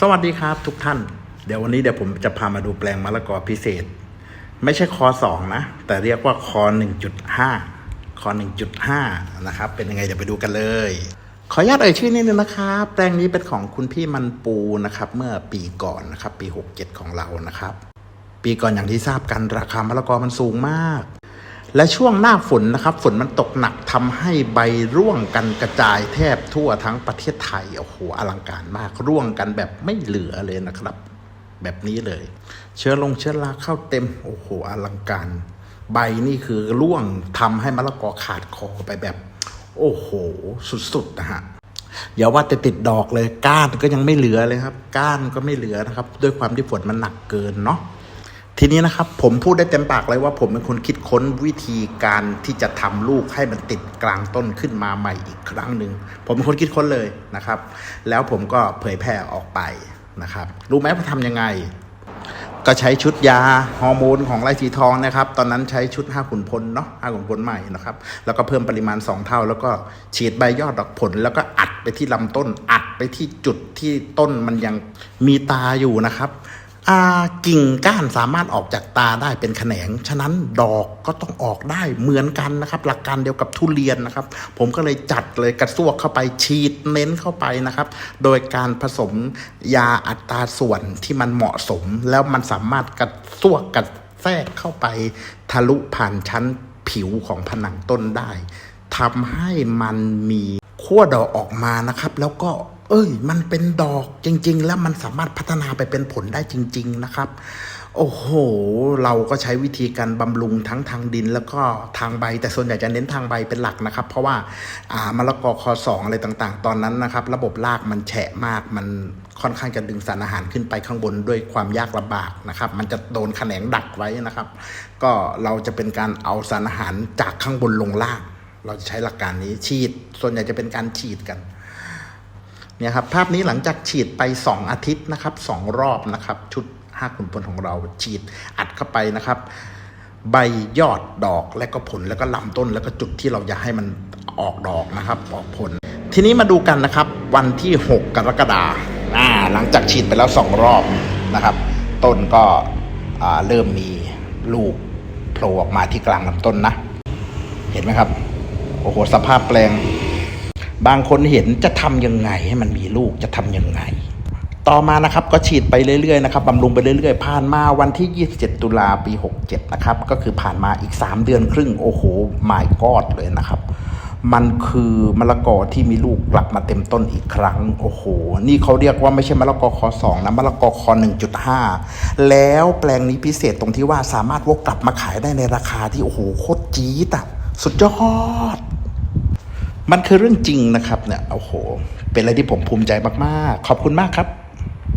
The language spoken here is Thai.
สวัสดีครับทุกท่าน เดี๋ยววันนี้เดี๋ยวผมจะพามาดูแปลงมะละกอพิเศษ ไม่ใช่คอสองนะ แต่เรียกว่าคอหนึ่งจุดห้าคอหนึ่งจุดห้านะครับ เป็นยังไงเดี๋ยวไปดูกันเลย ขออนุญาตเอ่ยชื่อนิดนึงนะครับ แปลงนี้เป็นของคุณพี่มันปูนะครับ เมื่อปีก่อนนะครับ ปี67ของเรานะครับ ปีก่อนอย่างที่ทราบกันราคามะละกอมันสูงมาก และช่วงหน้าฝนนะครับฝนมันตกหนักทำให้ใบร่วงกันกระจายแทบทั่วทั้งประเทศไทยโอ้โหอลังการมากร่วงกันแบบไม่เหลือเลยนะครับ แบบนี้เลย เชื้อลงเชื้อราเข้าเต็มโอ้โหอลังการ ใบนี่คือร่วงทำให้มะละกอขาดคอไปแบบ โอ้โห สุดๆนะฮะอย่าว่าแต่ติดดอกเลยก้านก็ยังไม่เหลือเลยครับ ก้านก็ไม่เหลือนะครับ ด้วยความที่ฝนมันหนักเกินเนาะ ทีนี้นะครับผมพูดได้เต็มปากเลยว่าผมเป็นคนคิดค้นวิธีการที่จะทำลูกให้มันติดกลางต้นขึ้นมาใหม่อีกครั้งหนึ่งผมเป็นคนคิดค้นเลยนะครับ แล้วผมก็เผยแพร่ออกไปนะครับ รู้ไหมว่าทำยังไง ก็ใช้ชุดยาฮอร์โมนของไรสีทองนะครับ ตอนนั้นใช้ชุด5ขุนพลเนาะ5ขุนพลใหม่นะครับ แล้วก็เพิ่มปริมาณ 2 เท่า แล้วก็ฉีดใบยอดดอกผล แล้วก็อัดไปที่ลำต้น อัดไปที่จุดที่ต้นมันยังมีตาอยู่นะครับ กิ่งก้านสามารถออกจากตาได้เป็นแขนง ฉะนั้นดอกก็ต้องออกได้เหมือนกันนะครับ หลักการเดียวกับทุเรียนนะครับ ผมก็เลยจัดเลยกระซวกเข้าไปฉีดเน้นเข้าไปนะครับ โดยการผสมยาอัตราส่วนที่มันเหมาะสม แล้วมันสามารถกระซวกกระแทรกเข้าไป ทะลุผ่านชั้นผิวของผนังต้นได้ทำให้มันมีขั้วดอกออกมานะครับ แล้วก็ เอ้ย มันเป็นดอกจริง ๆ แล้วมันสามารถพัฒนาไปเป็นผลได้จริง ๆ นะครับ โอ้โห เราก็ใช้วิธีการบำรุงทั้งทางดินแล้วก็ทางใบ แต่ส่วนใหญ่จะเน้นทางใบเป็นหลักนะครับ เพราะว่าอ่ามะละกอคอสองอะไรต่างๆ ตอนนั้นนะครับ ระบบรากมันแฉะมาก มันค่อนข้างจะดึงสารอาหารขึ้นไปข้างบนด้วยความยากลำบากนะครับ มันจะโดนแขนงดักไว้นะครับ ก็เราจะเป็นการเอาสารอาหารจากข้างบนลงล่าง เราจะใช้หลักการนี้ฉีด ส่วนใหญ่จะเป็นการฉีดกัน เนี่ยครับภาพนี้หลังจากฉีดไป 2 อาทิตย์นะครับสองรอบนะครับ ชุดห้าขุนพลของเราฉีดอัดเข้าไปนะครับ ใบยอดดอกและก็ผลแล้วก็ลำต้นแล้วก็จุดที่เราอยากให้มันออกดอกนะครับออกผล ทีนี้มาดูกันนะครับ วันที่ 6 กรกฎาคมอ่าหลังจากฉีดไปแล้ว 2 รอบนะครับ ต้นก็เริ่มมีลูกโผล่ออกมาที่กลางลำต้นนะ เห็นไหมครับ โอ้โห สภาพแปลง บางคนเห็นจะทำยังไงให้มันมีลูกจะทำยังไง ต่อมานะครับก็ฉีดไปเรื่อยๆนะครับบำรุงไปเรื่อยๆ ผ่านมาวันที่ 27 ตุลาปี 67 นะครับก็คือผ่านมาอีก 3 เดือนครึ่งโอ้โหหมายกอดเลยนะครับมันคือมะละกอที่มีลูกกลับมาเต็มต้นอีกครั้ง โอ้โห นี่เขาเรียกว่าไม่ใช่มะละกอคอสองนะมะละกอคอ 1.5 แล้วแปลงนี้พิเศษตรงที่ว่าสามารถวกกลับมาขายได้ในราคาที่ โอ้โห โคตรจี๊ดอะสุดยอด มันคือเรื่องจริงนะครับเนี่ยโอ้โห เป็นอะไรที่ผมภูมิใจมากๆ ขอบคุณมากครับ